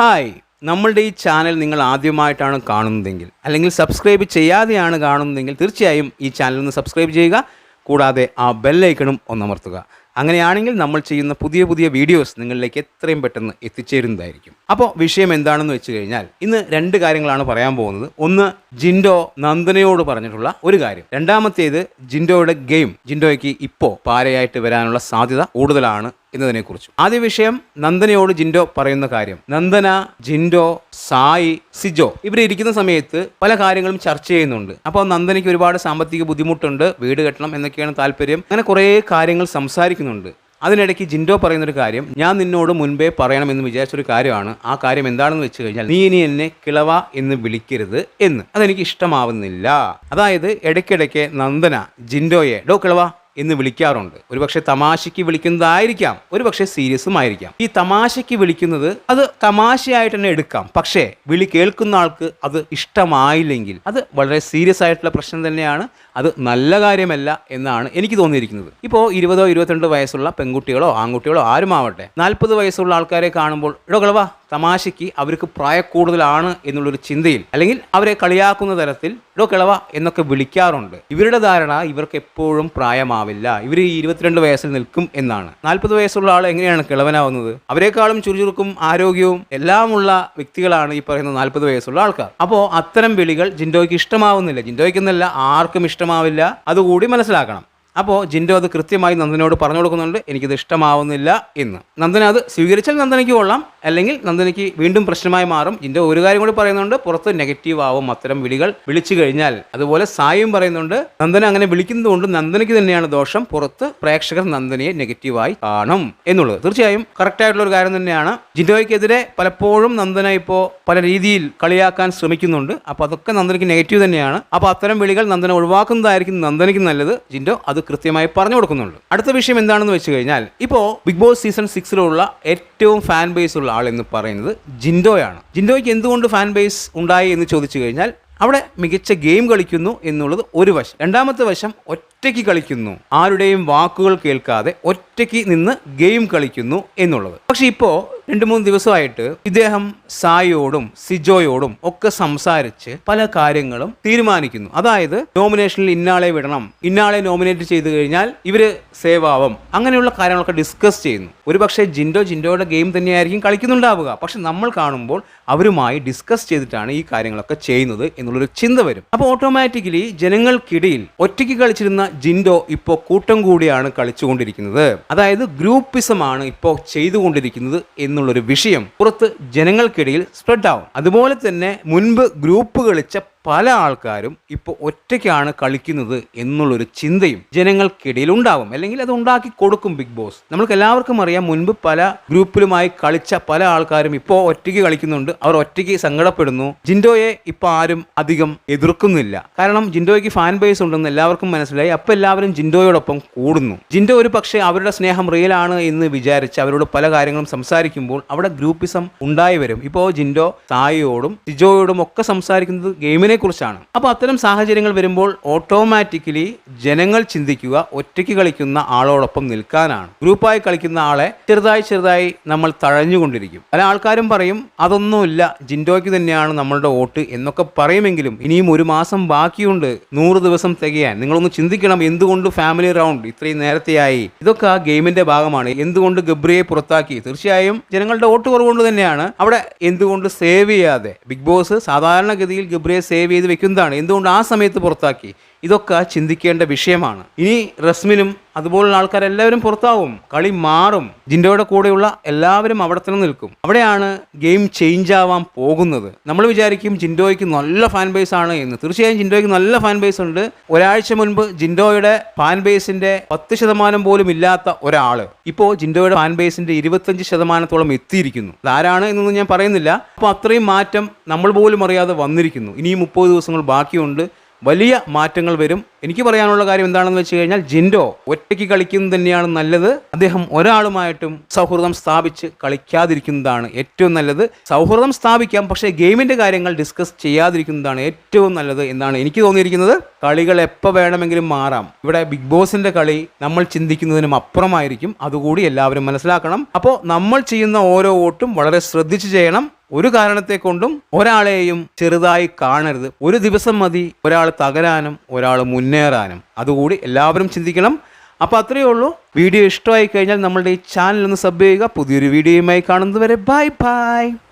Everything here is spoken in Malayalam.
ഹായ്. നമ്മളുടെ ഈ ചാനൽ നിങ്ങൾ ആദ്യമായിട്ടാണ് കാണുന്നതെങ്കിൽ അല്ലെങ്കിൽ സബ്സ്ക്രൈബ് ചെയ്യാതെയാണ് കാണുന്നതെങ്കിൽ തീർച്ചയായും ഈ ചാനൽ ഒന്ന് സബ്സ്ക്രൈബ് ചെയ്യുക. കൂടാതെ ആ ബെല്ലൈക്കണും ഒന്നമർത്തുക അങ്ങനെയാണെങ്കിൽ നമ്മൾ ചെയ്യുന്ന പുതിയ പുതിയ വീഡിയോസ് നിങ്ങളിലേക്ക് എത്രയും പെട്ടെന്ന് എത്തിച്ചേരുന്നതായിരിക്കും. അപ്പോൾ വിഷയം എന്താണെന്ന് വെച്ച് കഴിഞ്ഞാൽ ഇന്ന് രണ്ട് കാര്യങ്ങളാണ് പറയാൻ പോകുന്നത്. ഒന്ന് ജിൻഡോ നന്ദനയോട് പറഞ്ഞിട്ടുള്ള ഒരു കാര്യം. രണ്ടാമത്തേത് ജിൻഡോയുടെ ഗെയിം. ജിൻഡോയ്ക്ക് ഇപ്പോൾ പാരയായിട്ട് വരാനുള്ള സാധ്യത കൂടുതലാണ്. എന്നതിനെക്കുറിച്ചും. ആദ്യ വിഷയം നന്ദനയോട് ജിൻഡോ പറയുന്ന കാര്യം. നന്ദന ജിൻഡോ സായി സിജോ ഇവർ ഇരിക്കുന്ന സമയത്ത് പല കാര്യങ്ങളും ചർച്ച ചെയ്യുന്നുണ്ട്. അപ്പോൾ നന്ദനയ്ക്ക് ഒരുപാട് സാമ്പത്തിക ബുദ്ധിമുട്ടുണ്ട് വീട് കെട്ടണം എന്നൊക്കെയാണ് താല്പര്യം. അങ്ങനെ കുറേ കാര്യങ്ങൾ സംസാരിക്കുന്നുണ്ട്. അതിനിടയ്ക്ക് ജിൻഡോ പറയുന്നൊരു കാര്യം ഞാൻ നിന്നോട് മുൻപേ പറയണമെന്ന് വിചാരിച്ചൊരു കാര്യമാണ്. ആ കാര്യം എന്താണെന്ന് വെച്ച് കഴിഞ്ഞാൽ നീ ഇനി എന്നെ കിളവ എന്ന് വിളിക്കരുത് എന്ന്. അതെനിക്ക് ഇഷ്ടമാവുന്നില്ല. അതായത് ഇടയ്ക്കിടയ്ക്ക് നന്ദന ജിൻഡോയെ ഡോ കിളവ എന്ന് വിളിക്കാറുണ്ട്. ഒരുപക്ഷെ തമാശയ്ക്ക് വിളിക്കുന്നതായിരിക്കാം ഒരുപക്ഷെ സീരിയസും ആയിരിക്കാം ഈ തമാശയ്ക്ക് വിളിക്കുന്നത് അത് തമാശയായിട്ട് തന്നെ എടുക്കാം. പക്ഷേ വിളി കേൾക്കുന്ന ആൾക്ക് അത് ഇഷ്ടമായില്ലെങ്കിൽ അത് വളരെ സീരിയസ് ആയിട്ടുള്ള പ്രശ്നം തന്നെയാണ് അത് നല്ല കാര്യമല്ല എന്നാണ് എനിക്ക് തോന്നിയിരിക്കുന്നത്. ഇപ്പോൾ ഇരുപതോ ഇരുപത്തിരണ്ട് വയസ്സുള്ള പെൺകുട്ടികളോ ആൺകുട്ടികളോ ആരുമാവട്ടെ നാൽപ്പത് വയസ്സുള്ള ആൾക്കാരെ കാണുമ്പോൾ ഇടോ കളവാ തമാശയ്ക്ക് അവർക്ക് പ്രായക്കൂടുതലാണ് എന്നുള്ളൊരു ചിന്തയിൽ അല്ലെങ്കിൽ അവരെ കളിയാക്കുന്ന തരത്തിൽ ഇടോ കിളവ എന്നൊക്കെ വിളിക്കാറുണ്ട്. ഇവരുടെ ധാരണ ഇവർക്ക് എപ്പോഴും പ്രായമാവില്ല. ഇവർ ഇരുപത്തിരണ്ട് വയസ്സിൽ നിൽക്കും എന്നാണ്. നാൽപ്പത് വയസ്സുള്ള ആൾ എങ്ങനെയാണ് കിളവനാവുന്നത്? അവരെക്കാളും ചുറുചുറുക്കും ആരോഗ്യവും എല്ലാമുള്ള വ്യക്തികളാണ് ഈ പറയുന്ന നാൽപ്പത് വയസ്സുള്ള ആൾക്കാർ. അപ്പോൾ അത്തരം വിളികൾ ജിൻഡോയ്ക്ക് ഇഷ്ടമാവുന്നില്ല. ജിൻഡോയ്ക്ക് എന്നല്ല ആർക്കും ഇഷ്ടമാവില്ല. അതുകൂടി മനസ്സിലാക്കണം. അപ്പോൾ ജിൻഡോ അത് കൃത്യമായി നന്ദനയോട് പറഞ്ഞു കൊടുക്കുന്നുണ്ട്. എനിക്കിത് ഇഷ്ടമാവുന്നില്ല എന്ന്. നന്ദന അത് സ്വീകരിച്ചാൽ നന്ദനയ്ക്ക് കൊള്ളാം. അല്ലെങ്കിൽ നന്ദനയ്ക്ക് വീണ്ടും പ്രശ്നമായി മാറും. ജിൻഡോ ഒരു കാര്യം കൂടി പറയുന്നുണ്ട്. പുറത്ത് നെഗറ്റീവ് ആവും അത്തരം വിളികൾ വിളിച്ചു കഴിഞ്ഞാൽ. അതുപോലെ സായും പറയുന്നുണ്ട്. നന്ദന അങ്ങനെ വിളിക്കുന്നതുകൊണ്ട് നന്ദനയ്ക്ക് തന്നെയാണ് ദോഷം. പുറത്ത് പ്രേക്ഷകർ നന്ദനയെ നെഗറ്റീവായി കാണും എന്നുള്ളത്. തീർച്ചയായും കറക്റ്റ് ആയിട്ടുള്ള ഒരു കാര്യം തന്നെയാണ്. ജിൻഡോയ്ക്കെതിരെ പലപ്പോഴും നന്ദന ഇപ്പോൾ പല രീതിയിൽ കളിയാക്കാൻ ശ്രമിക്കുന്നുണ്ട്. അപ്പോൾ അതൊക്കെ നന്ദനയ്ക്ക് നെഗറ്റീവ് തന്നെയാണ്. അപ്പോൾ അത്തരം വിളികൾ നന്ദന ഒഴിവാക്കുന്നതായിരിക്കും നന്ദനയ്ക്ക് നല്ലത്. ജിൻഡോ അത് കൃത്യമായി പറഞ്ഞു കൊടുക്കുന്നുണ്ട് അടുത്ത വിഷയം എന്താണെന്ന് വെച്ച് കഴിഞ്ഞാൽ ഇപ്പോൾ ബിഗ് ബോസ് സീസൺ സിക്സിലുള്ള ഫാൻ ബേസ് ഉള്ള ആൾ എന്ന് പറയുന്നത് ജിൻഡോയാണ്. ജിൻഡോയ്ക്ക് എന്തുകൊണ്ട് ഫാൻ ബേസ് ഉണ്ടായി എന്ന് ചോദിച്ചു കഴിഞ്ഞാൽ അവിടെ മികച്ച ഗെയിം കളിക്കുന്നു എന്നുള്ളത് ഒരു വശം. രണ്ടാമത്തെ വശം ഒറ്റയ്ക്ക് കളിക്കുന്നു. ആരുടെയും വാക്കുകൾ കേൾക്കാതെ ഒറ്റയ്ക്ക് നിന്ന് ഗെയിം കളിക്കുന്നു എന്നുള്ളത്. പക്ഷെ ഇപ്പോൾ രണ്ട് മൂന്ന് ദിവസമായിട്ട് ഇദ്ദേഹം സായിയോടും സിജോയോടും ഒക്കെ സംസാരിച്ച് പല കാര്യങ്ങളും തീരുമാനിക്കുന്നു. അതായത് നോമിനേഷനിൽ ഇന്നാളെ വിടണം. ഇന്നാളെ നോമിനേറ്റ് ചെയ്തു കഴിഞ്ഞാൽ ഇവർ സേവ് ആവും. അങ്ങനെയുള്ള കാര്യങ്ങളൊക്കെ ഡിസ്കസ് ചെയ്യുന്നു. ഒരുപക്ഷെ ജിൻഡോ ജിൻഡോയുടെ ഗെയിം തന്നെയായിരിക്കും കളിക്കുന്നുണ്ടാവുക. പക്ഷെ നമ്മൾ കാണുമ്പോൾ അവരുമായി ഡിസ്കസ് ചെയ്തിട്ടാണ് ഈ കാര്യങ്ങളൊക്കെ ചെയ്യുന്നത് എന്നുള്ളൊരു ചിന്ത വരും. അപ്പോൾ ഓട്ടോമാറ്റിക്കലി ജനങ്ങൾക്കിടയിൽ ഒറ്റയ്ക്ക് കളിച്ചിരുന്ന ജിൻഡോ ഇപ്പോൾ കൂട്ടം കൂടിയാണ് കളിച്ചുകൊണ്ടിരിക്കുന്നത്. അതായത് ഗ്രൂപ്പിസമാണ് ഇപ്പോൾ ചെയ്തുകൊണ്ടിരിക്കുന്നത് എന്നുള്ളൊരു വിഷയം പുറത്ത് ജനങ്ങൾക്കിടയിൽ സ്പ്രെഡ് ആവും. അതുപോലെ തന്നെ മുൻപ് ഗ്രൂപ്പ് കളിച്ച പല ആൾക്കാരും ഇപ്പോൾ ഒറ്റയ്ക്കാണ് കളിക്കുന്നത് എന്നുള്ളൊരു ചിന്തയും ജനങ്ങൾക്കിടയിൽ ഉണ്ടാവും അല്ലെങ്കിൽ അത് ഉണ്ടാക്കി കൊടുക്കും ബിഗ് ബോസ്. നമ്മൾക്ക് എല്ലാവർക്കും അറിയാം മുൻപ് പല ഗ്രൂപ്പിലുമായി കളിച്ച പല ആൾക്കാരും ഇപ്പോൾ ഒറ്റയ്ക്ക് കളിക്കുന്നുണ്ട്. അവർ ഒറ്റയ്ക്ക് സങ്കടപ്പെടുന്നു. ജിൻഡോയെ ഇപ്പോൾ ആരും അധികം എതിർക്കുന്നില്ല. കാരണം ജിൻഡോയ്ക്ക് ഫാൻ ബേസ് ഉണ്ടെന്ന് എല്ലാവർക്കും മനസ്സിലായി. അപ്പോൾ എല്ലാവരും ജിൻഡോയോടൊപ്പം കൂടുന്നു. ജിൻഡോ ഒരു പക്ഷേ അവരുടെ സ്നേഹം റിയൽ ആണ് എന്ന് വിചാരിച്ച് അവരോട് പല കാര്യങ്ങളും സംസാരിക്കുമ്പോൾ അവിടെ ഗ്രൂപ്പിസം ഉണ്ടായി വരും. ഇപ്പോൾ ജിൻഡോ സായിയോടും സിജോയോടും ഒക്കെ സംസാരിക്കുന്നത് ഗെയിമിനെ കുറിച്ചാണ്. അപ്പോൾ അത്തരം സാഹചര്യങ്ങൾ വരുമ്പോൾ ഓട്ടോമാറ്റിക്കലി ജനങ്ങൾ ചിന്തിക്കുക ഒറ്റയ്ക്ക് കളിക്കുന്ന ആളോടൊപ്പം നിൽക്കാനാണ്. ഗ്രൂപ്പായി കളിക്കുന്ന ആളെ ചെറുതായി ചെറുതായി നമ്മൾ തഴഞ്ഞുകൊണ്ടിരിക്കും. പല ആൾക്കാരും പറയും അതൊന്നുമില്ല ജിൻഡോയ്ക്ക് തന്നെയാണ് നമ്മളുടെ വോട്ട് എന്നൊക്കെ പറയുമെങ്കിലും ഇനിയും ഒരു മാസം ബാക്കിയുണ്ട്. നൂറ് ദിവസം തികയാൻ. നിങ്ങളൊന്ന് ചിന്തിക്കണം എന്തുകൊണ്ട് ഫാമിലി റൗണ്ട് ഇത്രയും നേരത്തെയായി? ഇതൊക്കെ ആ ഗെയിമിന്റെ ഭാഗമാണ്. എന്തുകൊണ്ട് ഗബ്രിയെ പുറത്താക്കി? തീർച്ചയായും ജനങ്ങളുടെ വോട്ട് കുറവുകൊണ്ട് തന്നെയാണ്. അവിടെ എന്തുകൊണ്ട് സേവ് ചെയ്യാതെ? ബിഗ് ബോസ് സാധാരണഗതിയിൽ ഗബ്രിയെ സേവ് ചെയ്ത് വെക്കുന്നതാണ്. എന്തുകൊണ്ട് ആ സമയത്ത് പുറത്താക്കി? ഇതൊക്കെ ചിന്തിക്കേണ്ട വിഷയമാണ്. ഇനി റസ്മിനും അതുപോലുള്ള ആൾക്കാരെല്ലാവരും പുറത്താവും. കളി മാറും. ജിൻഡോയുടെ കൂടെയുള്ള എല്ലാവരും അവിടെ തന്നെ നിൽക്കും. അവിടെയാണ് ഗെയിം ചേഞ്ച് ആവാൻ പോകുന്നത്. നമ്മൾ വിചാരിക്കും ജിൻഡോയ്ക്ക് നല്ല ഫാൻ ബേസ് ആണ് എന്ന്. തീർച്ചയായും ജിൻഡോയ്ക്ക് നല്ല ഫാൻ ബേസ് ഉണ്ട്. ഒരാഴ്ച മുൻപ് ജിൻഡോയുടെ ഫാൻ ബേസിന്റെ പത്ത് ശതമാനം പോലും ഇല്ലാത്ത ഒരാൾ ഇപ്പോൾ ജിൻഡോയുടെ ഫാൻ ബേസിന്റെ ഇരുപത്തഞ്ച് ശതമാനത്തോളം എത്തിയിരിക്കുന്നു. അതാരാണ് എന്നൊന്നും ഞാൻ പറയുന്നില്ല. അപ്പോൾ അത്രയും മാറ്റം നമ്മൾ പോലും അറിയാതെ വന്നിരിക്കുന്നു. ഇനിയും മുപ്പത് ദിവസങ്ങൾ ബാക്കിയുണ്ട്. വലിയ മാറ്റങ്ങൾ വരും. എനിക്ക് പറയാനുള്ള കാര്യം എന്താണെന്ന് വെച്ച് കഴിഞ്ഞാൽ ജിൻഡോ ഒറ്റയ്ക്ക് കളിക്കുന്നത് തന്നെയാണ് നല്ലത്. അദ്ദേഹം ഒരാളുമായിട്ടും സൗഹൃദം സ്ഥാപിച്ച് കളിക്കാതിരിക്കുന്നതാണ് ഏറ്റവും നല്ലത്. സൗഹൃദം സ്ഥാപിക്കാം പക്ഷേ ഗെയിമിന്റെ കാര്യങ്ങൾ ഡിസ്കസ് ചെയ്യാതിരിക്കുന്നതാണ് ഏറ്റവും നല്ലത് എന്നാണ് എനിക്ക് തോന്നിയിരിക്കുന്നത്. കളികൾ എപ്പോൾ വേണമെങ്കിലും മാറാം. ഇവിടെ ബിഗ് ബോസിന്റെ കളി നമ്മൾ ചിന്തിക്കുന്നതിനും അപ്പുറമായിരിക്കും. അതുകൂടി എല്ലാവരും മനസ്സിലാക്കണം. അപ്പോൾ നമ്മൾ ചെയ്യുന്ന ഓരോ വോട്ടും വളരെ ശ്രദ്ധിച്ച് ചെയ്യണം. ഒരു കാരണത്തെ കൊണ്ടും ഒരാളെയും ചെറുതായി കാണരുത്. ഒരു ദിവസം മതി ഒരാൾ തകരാനും ഒരാൾ മുന്നേറാനും. അതുകൂടി എല്ലാവരും ചിന്തിക്കണം. അപ്പോൾ അത്രയേ ഉള്ളൂ. വീഡിയോ ഇഷ്ടമായി കഴിഞ്ഞാൽ നമ്മളുടെ ഈ ചാനൽ ഒന്ന് സബ് ചെയ്യുക. പുതിയൊരു വീഡിയോയുമായി കാണുന്നതുവരെ ബൈ ബൈ.